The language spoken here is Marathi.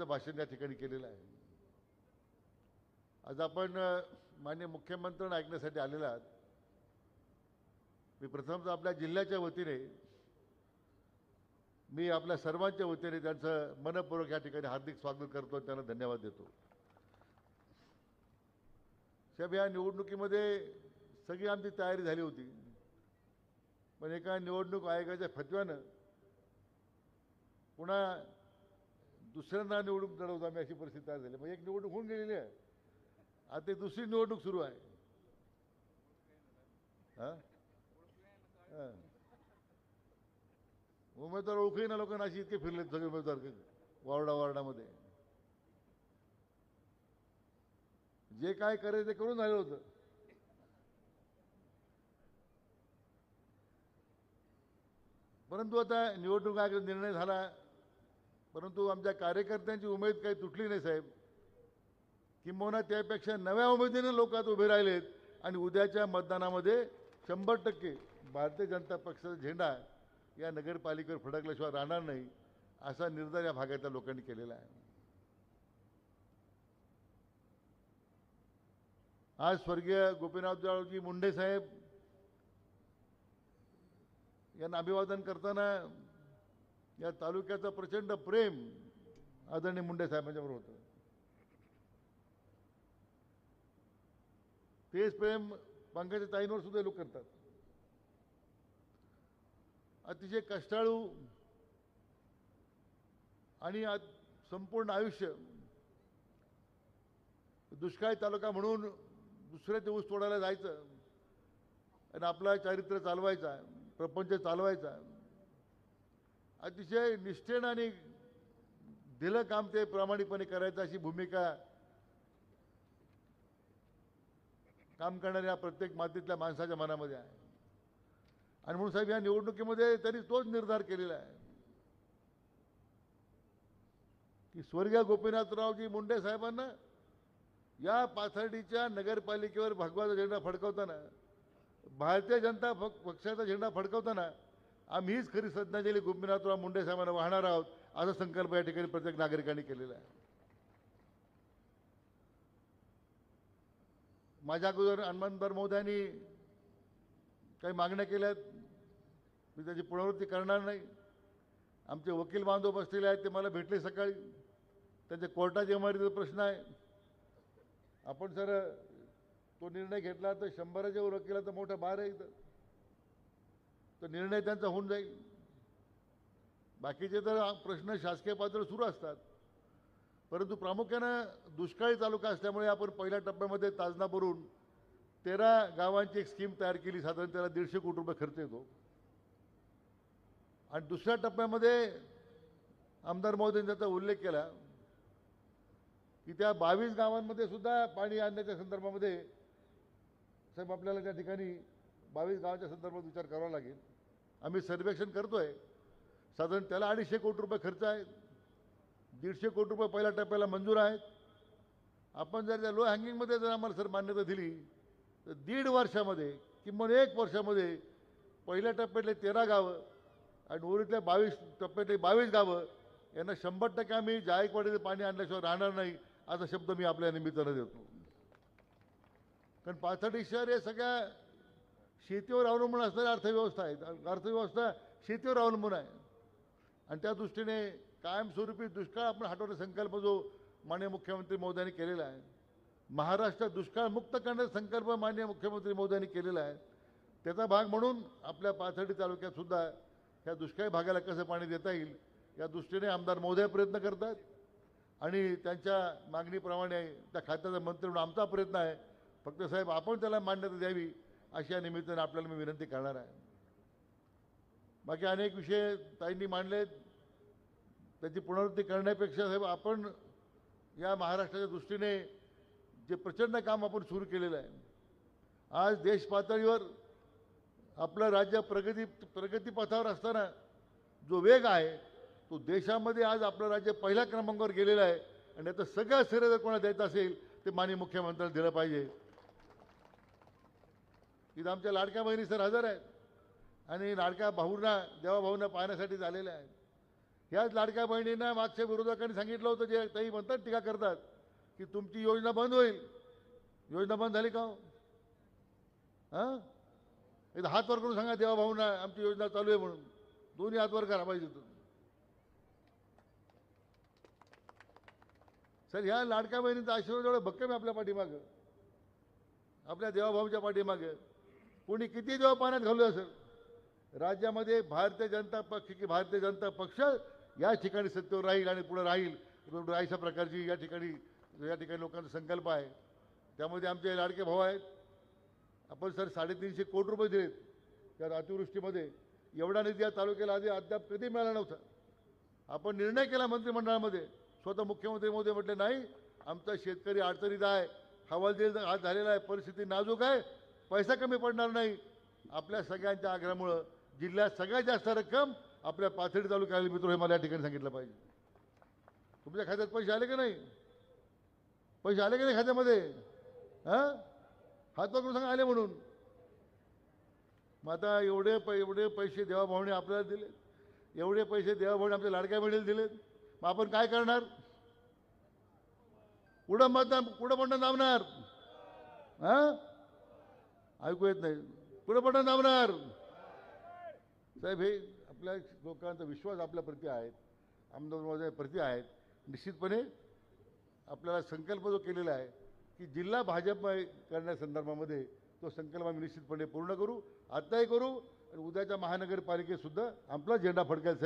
माझं भाषण या ठिकाणी केलेलं आहे. आज आपण अ, माननीय मुख्यमंत्र्यांना ऐकण्यासाठी आलेला आहात. मी प्रथमच आपल्या जिल्ह्याच्या वतीने मी आपल्या सर्वांच्या वतीने त्यांचं मनपूर्वक या ठिकाणी हार्दिक स्वागत करतो आणि त्यांना धन्यवाद देतो. साहेब या निवडणुकीमध्ये सगळी आमची तयारी झाली होती. पण एका निवडणूक आयोगाच्या फतव्यानं पुन्हा दुसऱ्यांदा निवडणूक लढवतो आम्ही अशी परिस्थिती तयार झाली. मग एक निवडणूक होऊन गेलेली आहे. आता दुसरी निवडणूक सुरू आहे. हा? उमेदवार ओळखही ना लोकांना अशी इतके फिरलेत सगळे उमेदवार वार्डा वार्डामध्ये. जे काय करायचं ते करून झालं होतं. परंतु आता निवडणूक आयोग निर्णय झाला. परंतु आमच्या कार्यकर्त्यांची उमेद काही तुटली नाही साहेब. किंबहुना त्यापेक्षा नव्या उमेदीने लोक उभे राहिलेत आणि उद्याच्या मतदानामध्ये शंभर टक्के भारतीय जनता पक्षाचा झेंडा या नगरपालिकेवर फडकल्याशिवाय राहणार नाही असा निर्धार या भागातल्या लोकांनी केलेला आहे. आज स्वर्गीय गोपीनाथरावजी मुंडे साहेब यांना अभिवादन करताना या तालुक्याचं प्रचंड प्रेम आदरणीय मुंडे साहेबांच्यावर होतं. तेच प्रेम पंकजा ताईंवर सुद्धा लोक करतात. अतिशय कष्टाळू आणि संपूर्ण आयुष्य दुष्काळी तालुका म्हणून दुसऱ्याचे ऊस तोडायला जायचं आणि आपला चारित्र्य चालवायचा प्रपंच चालवायचा. अतिशय निष्ठेनं आणि दिलं काम ते प्रामाणिकपणे करायचं अशी भूमिका काम करणाऱ्या प्रत्येक मातीतल्या माणसाच्या मनामध्ये आहे. आणि म्हणून साहेब या निवडणुकीमध्ये त्यांनी तोच निर्धार केलेला आहे. की स्वर्गीय गोपीनाथरावजी मुंडे साहेबांना या पाथर्डीच्या नगरपालिकेवर भगवाचा झेंडा फडकवताना भारतीय जनता पक्षाचा झेंडा फडकवताना आम्ही हीच खरी श्रद्धांजली गोपीनाथराव मुंडे साहेबांना वाहणार आहोत. असा संकल्प या ठिकाणी प्रत्येक नागरिकांनी केलेला आहे. माझ्या अगोदर हनुमानदार मोदयांनी काही मागण्या केल्यात. मी त्याची पुनरावृत्ती करणार नाही. आमचे वकील बांधव बसलेले आहेत ते मला भेटले सकाळी. त्यांच्या कोर्टाच्या इमारतीचा प्रश्न आहे. आपण सर तो निर्णय घेतला तर शंभराच्या वकिलाचा मोठा भार आहे इथं. तर निर्णय त्यांचा होऊन जाईल. बाकीचे तर प्रश्न शासकीय पातळीवर सुरू असतात. परंतु प्रामुख्यानं दुष्काळी तालुका असल्यामुळे आपण पहिल्या टप्प्यामध्ये ताजनापूरून तेरा गावांची एक स्कीम तयार केली. साधारण त्याला दीडशे कोटी रुपये खर्च येतो. आणि दुसऱ्या टप्प्यामध्ये आमदार महोदयांनी त्याचा उल्लेख केला की त्या बावीस गावांमध्ये सुद्धा पाणी आणण्याच्या संदर्भामध्ये साहेब आपल्याला त्या ठिकाणी बावीस गावाच्या संदर्भात विचार करावा लागेल. आम्ही सर्वेक्षण करतो आहे साधारण त्याला अडीचशे कोटी रुपये खर्च आहे. दीडशे कोटी रुपये पहिल्या टप्प्याला मंजूर आहेत. आपण जर त्या लो हँगिंगमध्ये जर आम्हाला सर मान्यता दिली तर दीड वर्षामध्ये किंवा एक वर्षामध्ये पहिल्या टप्प्यातले तेरा गावं आणि उरीतल्या बावीस टप्प्यातले बावीस गावं यांना शंभर टक्के आम्ही जायकवाडीचं पाणी आणल्याशिवाय राहणार नाही असा शब्द मी आपल्या निमित्तानं देतो. कारण पाथर्डी शहर हे सगळ्या शेतीवर अवलंबून असणारी अर्थव्यवस्था आहे. अर्थव्यवस्था शेतीवर अवलंबून आहे. आणि त्या दृष्टीने कायमस्वरूपी दुष्काळ आपण हटवण्याचा संकल्प जो माननीय मुख्यमंत्री मोदयांनी केलेला आहे महाराष्ट्र दुष्काळ मुक्त करण्याचा संकल्प माननीय मुख्यमंत्री मोदयांनी केलेला आहे त्याचा भाग म्हणून आपल्या पाथर्डी तालुक्यातसुद्धा ह्या दुष्काळी भागाला कसं पाणी देता येईल या दृष्टीने आमदार मोदय प्रयत्न करतात. आणि त्यांच्या मागणीप्रमाणे त्या खात्याचा मंत्री म्हणून आमचा प्रयत्न आहे. फक्त साहेब आपण त्याला मान्यता द्यावी. अशा निमित्ताने आपल्याला मी विनंती करणार आहे. बाकी अनेक विषय ताईंनी मांडलेत. त्याची पुनरावृत्ती करण्यापेक्षा साहेब आपण या महाराष्ट्राच्या दृष्टीने जे प्रचंड काम आपण सुरू केलेलं आहे आज देश पातळीवर आपलं राज्य प्रगती प्रगतीपथावर असताना जो वेग आहे तो देशामध्ये आज आपलं राज्य पहिल्या क्रमांकावर गेलेलं आहे. आणि आता सगळ्या श्रेय जर कोणाला द्यायचं असेल ते माननीय मुख्यमंत्र्यांना दिलं पाहिजे. इथं आमच्या लाडक्या बहिणी सर हजर आहेत. आणि लाडक्या भाऊंना देवाभाऊंना पाहण्यासाठी झालेल्या आहेत. ह्याच लाडक्या बहिणींना मागच्या विरोधकांनी सांगितलं होतं जे काही म्हणतात टीका करतात की तुमची योजना बंद होईल. योजना बंद झाली का हो? हां? एकदा हात वर करून सांगा देवाभाऊंना आमची योजना चालू आहे म्हणून. दोन्ही हात वर करा पाहिजे तुम्ही सर ह्या लाडक्या बहिणींचा आशीर्वाद एवढं भक्कम आहे आपल्या पाठीमागं. आपल्या देवाभाऊच्या पाठीमागं. कोणी किती देवा पाण्यात घालू असेल? राज्यामध्ये भारतीय जनता पक्ष की भारतीय जनता पक्ष या ठिकाणी सत्तेवर राहील आणि पुढे राहील. अशा प्रकारची या ठिकाणी या ठिकाणी लोकांचा संकल्प आहे. त्यामध्ये आमचे लाडके भाऊ आहेत. आपण सर साडेतीनशे कोटी रुपये दिलेत त्या अतिवृष्टीमध्ये. एवढा निधी या तालुक्याला आधी अद्याप कधी मिळाला नव्हता. आपण निर्णय केला मंत्रिमंडळामध्ये. स्वतः मुख्यमंत्री मोदी म्हटले नाही आमचा शेतकरी अडचणीत आहे. हवालदिल आज झालेला आहे. परिस्थिती नाजूक आहे. पैसा कमी पडणार नाही. आपल्या सगळ्यांच्या आग्रहामुळं जिल्ह्यात सगळ्यात जास्त रक्कम आपल्या पाथर्डी तालुक्याला मित्र हे मला या ठिकाणी सांगितलं पाहिजे. तुमच्या खात्यात पैसे आले की नाही? पैसे आले की नाही खात्यामध्ये? हां? हात पकडून सांगा आले म्हणून. मग आता एवढे पै एवढे पैसे देवाभावणी आपल्याला दिले एवढे पैसे देवाभावणी आमच्या लाडक्या बहिणीला दिलेत. मग आपण काय करणार? कुठं मतदान कुठं बटन दाबणार हां? ऐकू येत नाही. पुढे पण दाबणार साहेब हे आपल्या लोकांचा विश्वास आपल्याप्रती आहेत. आमदार प्रती आहेत. निश्चितपणे आपल्याला संकल्प जो केलेला आहे की जिल्हा भाजप करण्यासंदर्भामध्ये तो संकल्प आम्ही निश्चितपणे पूर्ण करू आत्ताही करू. आणि उद्याच्या महानगरपालिकेत सुद्धा आपला झेंडा फडकायचा